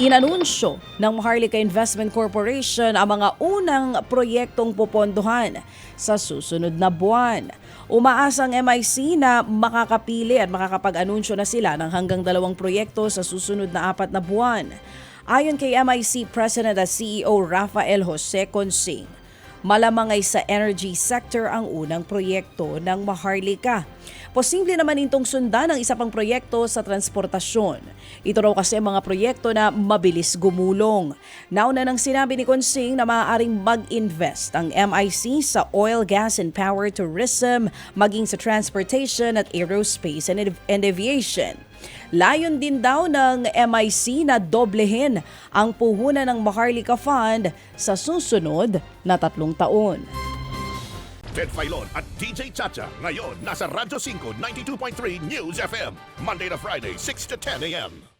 Inanunsyo ng Maharlika Investment Corporation ang mga unang proyektong popondohan sa susunod na buwan. Umaasang MIC na makakapili at makakapag-anunsyo na sila ng hanggang dalawang proyekto sa susunod na apat na buwan. Ayon kay MIC President at CEO Rafael Jose Consing, malamang ay sa energy sector ang unang proyekto ng Maharlika. Posible naman itong sundan ang isa pang proyekto sa transportasyon. Ito raw kasi mga proyekto na mabilis gumulong. Nauna nang sinabi ni Consing na maaaring mag-invest ang MIC sa oil, gas and power tourism, maging sa transportation at aerospace and, and aviation. Layon din daw ng MIC na doblehin ang puhunan ng Maharlika Fund sa susunod na tatlong taon. Ted Filon at DJ Chacha. Ngayon, nasa Radyo 5, 92.3 News FM. Monday to Friday, 6 to 10 a.m.